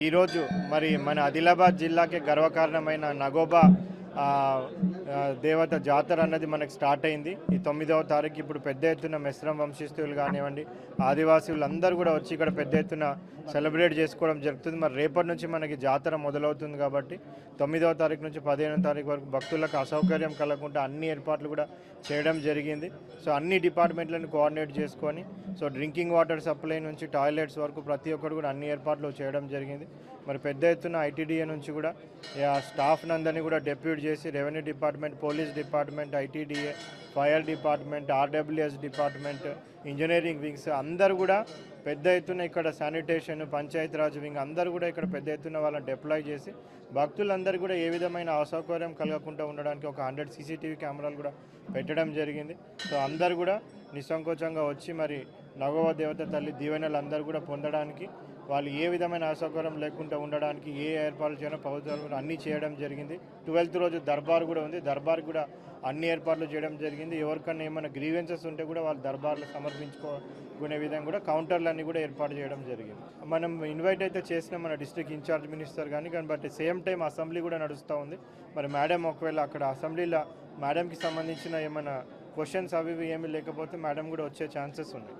ఈరోజు మరి మన ఆదిలాబాద్ జిల్లాకే గర్వకారణమైన నగోబా దేవత జాతర అన్నది మనకు స్టార్ట్ అయింది. ఈ తొమ్మిదవ తారీఖు ఇప్పుడు పెద్ద ఎత్తున మెస్రం వంశస్థులు కానివ్వండి ఆదివాసీలు అందరూ కూడా వచ్చి ఇక్కడ పెద్ద ఎత్తున సెలబ్రేట్ చేసుకోవడం జరుగుతుంది. మరి రేపటి నుంచి మనకి జాతర మొదలవుతుంది కాబట్టి తొమ్మిదవ తారీఖు నుంచి పదిహేనవ తారీఖు వరకు భక్తులకు అసౌకర్యం కలగకుండా అన్ని ఏర్పాట్లు కూడా చేయడం జరిగింది. సో అన్ని డిపార్ట్మెంట్లను కోఆర్డినేట్ చేసుకొని సో డ్రింకింగ్ వాటర్ సప్లై నుంచి టాయిలెట్స్ వరకు ప్రతి ఒక్కరు కూడా అన్ని ఏర్పాట్లు చేయడం జరిగింది. మరి పెద్ద ఎత్తున ఐటీడీఏ నుంచి కూడా స్టాఫ్ నందరినీ కూడా డెప్యూట్ చేసి revenue department police department ITDA fire department RWS department engineering wings అందరూ కూడా పెద్ద ఎత్తున ఇక్కడ శానిటేషన్ పంచాయతీరాజ్ వింగ్ అందరూ కూడా ఇక్కడ పెద్ద ఎత్తున వాళ్ళని డిప్లాయ్ చేసి భక్తులందరూ కూడా ఏ విధమైన అసౌకర్యం కలగకుండా ఉండడానికి ఒక హండ్రెడ్ సీసీటీవీ కెమెరాలు కూడా పెట్టడం జరిగింది. సో అందరు కూడా నిస్సంకోచంగా వచ్చి మరి నగవ దేవత తల్లి దీవెనలు అందరూ కూడా పొందడానికి వాళ్ళు ఏ విధమైన అసౌకర్యం లేకుండా ఉండడానికి ఏ ఏర్పాట్లు చేయడం ప్రభుత్వం అన్నీ చేయడం జరిగింది. ట్వెల్త్ రోజు దర్బార్ కూడా ఉంది. దర్బార్ కూడా అన్ని ఏర్పాట్లు చేయడం జరిగింది. ఎవరికన్నా ఏమైనా గ్రీవెన్సెస్ ఉంటే కూడా వాళ్ళు దర్బార్లు సమర్పించుకునే విధంగా కూడా కౌంటర్లన్నీ కూడా ఏర్పాటు చేయడం జరిగింది. మనం ఇన్వైట్ అయితే చేసిన మన డిస్ట్రిక్ట్ ఇన్ఛార్జ్ మినిస్టర్ కానీ కానీ బట్ సేమ్ టైం అసెంబ్లీ కూడా నడుస్తూ ఉంది. మరి మేడం ఒకవేళ అక్కడ అసెంబ్లీలో మేడంకి సంబంధించిన ఏమైనా క్వశ్చన్స్ అవి ఇవి ఏమీ లేకపోతే మేడం కూడా వచ్చే ఛాన్సెస్ ఉన్నాయి.